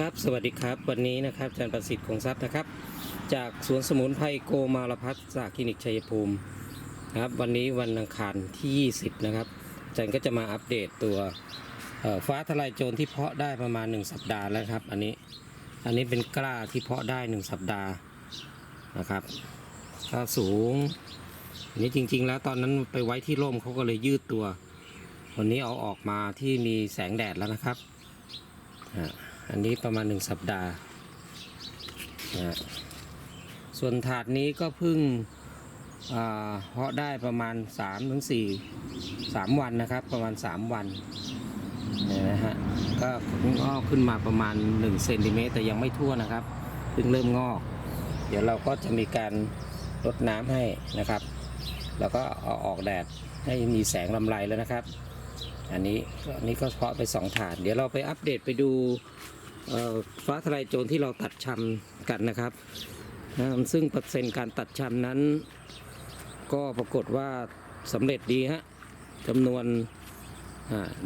ครับสวัสดีครับ วันนี้นะครับอาจารย์ประสิทธิ์คงทรัพย์นะครับ จากสวนสมุนไพรโกมารพัฒจากคลินิกชัยภูมินะครับวันนี้วันอังคารที่ 20 นะครับอาจารย์ก็จะมาอัปเดตตัวฟ้าทลายโจรที่เพาะได้ประมาณ 1 สัปดาห์แล้วครับอันนี้อันนี้เป็นกล้าที่เพาะได้ 1 สัปดาห์นะครับถ้าสูงอันนี้จริง ๆ แล้วตอนนั้นไปไว้ที่ร่มเขาก็เลยยืดตัววันนี้เอาออกมาที่มีแสงแดดแล้วนะครับอ่า อันนี้ประมาณหนึ่งสัปดาห์นะส่วนถาดนี้ก็เพิ่งเพาะได้ประมาณ3ถึง4 3วันนะครับ ประมาณ 3 วันเนี่ยนะฮะก็งอกขึ้นมาประมาณ1เซนติเมตรแต่ยังไม่ทั่วนะครับเพิ่งเริ่มงอก เดี๋ยวเราก็จะมีการรดน้ำให้นะครับ แล้วก็เอาออกแดดให้มีแสงลำไรแล้วนะครับ อันนี้อันนี้ก็เพาะไปสองถาด เดี๋ยวเราไปอัปเดตไปดู ฟ้าทลายโจรที่เราตัดชำกันนะครับนะซึ่งเปอร์เซ็นต์การตัดชำนั้น ก็ปรากฏว่าสำเร็จดีฮะจำนวน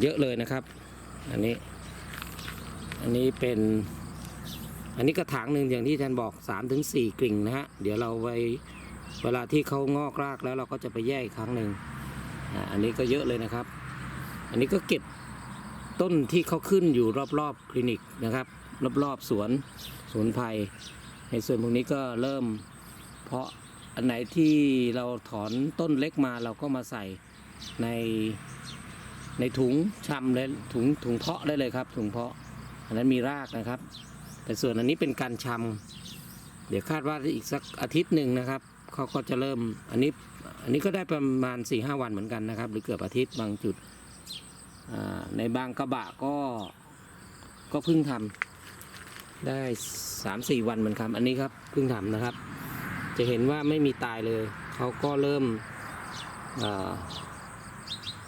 เยอะเลยนะครับ อันนี้ อันนี้เป็น อันนี้กระถางหนึ่งอย่างที่อาจารย์บอก 3-4ถึง4กิ่งนะฮะ เดี๋ยวเราไว้เวลาที่เขางอกรากแล้วเราก็จะไปแยกอีกครั้งหนึ่งอันนี้ก็เยอะเลยนะครับ อันนี้ก็เก็บ ต้นที่เขาขึ้นอยู่รอบๆคลินิกนะครับ รอบๆสวนสวนไผ่ในส่วนพวกนี้ก็เริ่ม เพาะอันไหนที่เราถอนต้นเล็กมาเราก็มาใส่ในในถุงชำเลยถุงถุงเพาะได้เลยครับ ถุงเพาะ อันนั้นมีรากนะครับ แต่ส่วนอันนี้เป็นการชำเดี๋ยวคาดว่าอีกสักอาทิตย์หนึ่งนะครับเขาก็จะเริ่มอันนี้อันนี้ก็ได้ประมาณ4ีหวันเหมือนกันนะครับ หรือเกือบอาทิตย์บางจุด ในบางกระบะก็ก็เพิ่งทำได้สามสี่วันเหมือนกันอันนี้ครับเพิ่งทำนะครับ จะเห็นว่าไม่มีตายเลย เขาก็เริ่ม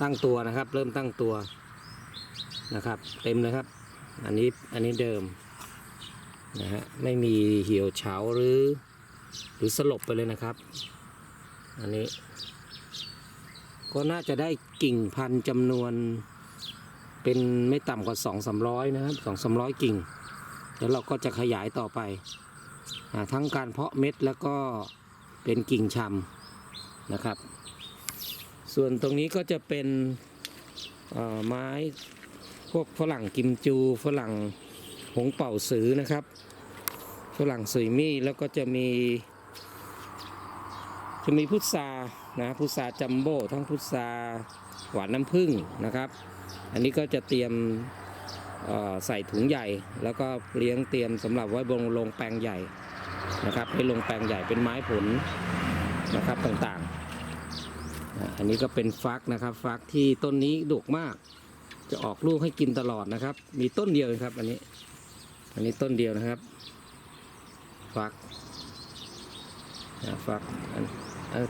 ตั้งตัวนะครับ เริ่มตั้งตัวนะครับ เต็มเลยครับ อันนี้อันนี้เดิมนะฮะไม่มีเหี่ยวเฉาหรือ หรือสลบไปเลยนะครับ อันนี้ ก็น่าจะได้กิ่งพันธุ์จำนวน เป็นไม่ต่ำกว่าสองสามร้อยนะครับสองสามร้อยกิ่ง แล้วเราก็จะขยายต่อไปอทั้งการเพาะเม็ดแล้วก็เป็นกิ่งชำนะครับ ส่วนตรงนี้ก็จะเป็นไม้พวกฝรั่งกิมจู ฝรั่งหงเป่าสือนะครับ ฝรั่งสุยมี่แล้วก็จะมีจะมีพุทรานะพุทราจัมโบ้ทั้งพุทราหวานน้ำผึ้งนะครับ อันนี้ก็จะเตรียมใส่ถุงใหญ่ แล้วก็เลี้ยงเตรียมสำหรับไว้บนลงแปลงใหญ่นะครับให้ลงแปลงใหญ่เป็นไม้ผลนะครับต่างๆ อันนี้ก็เป็นฟักนะครับ ฟักที่ต้นนี้ดกมาก จะออกลูกให้กินตลอดนะครับ มีต้นเดียวครับ อันนี้ อันนี้ต้นเดียวนะครับ ฟักฟักอัน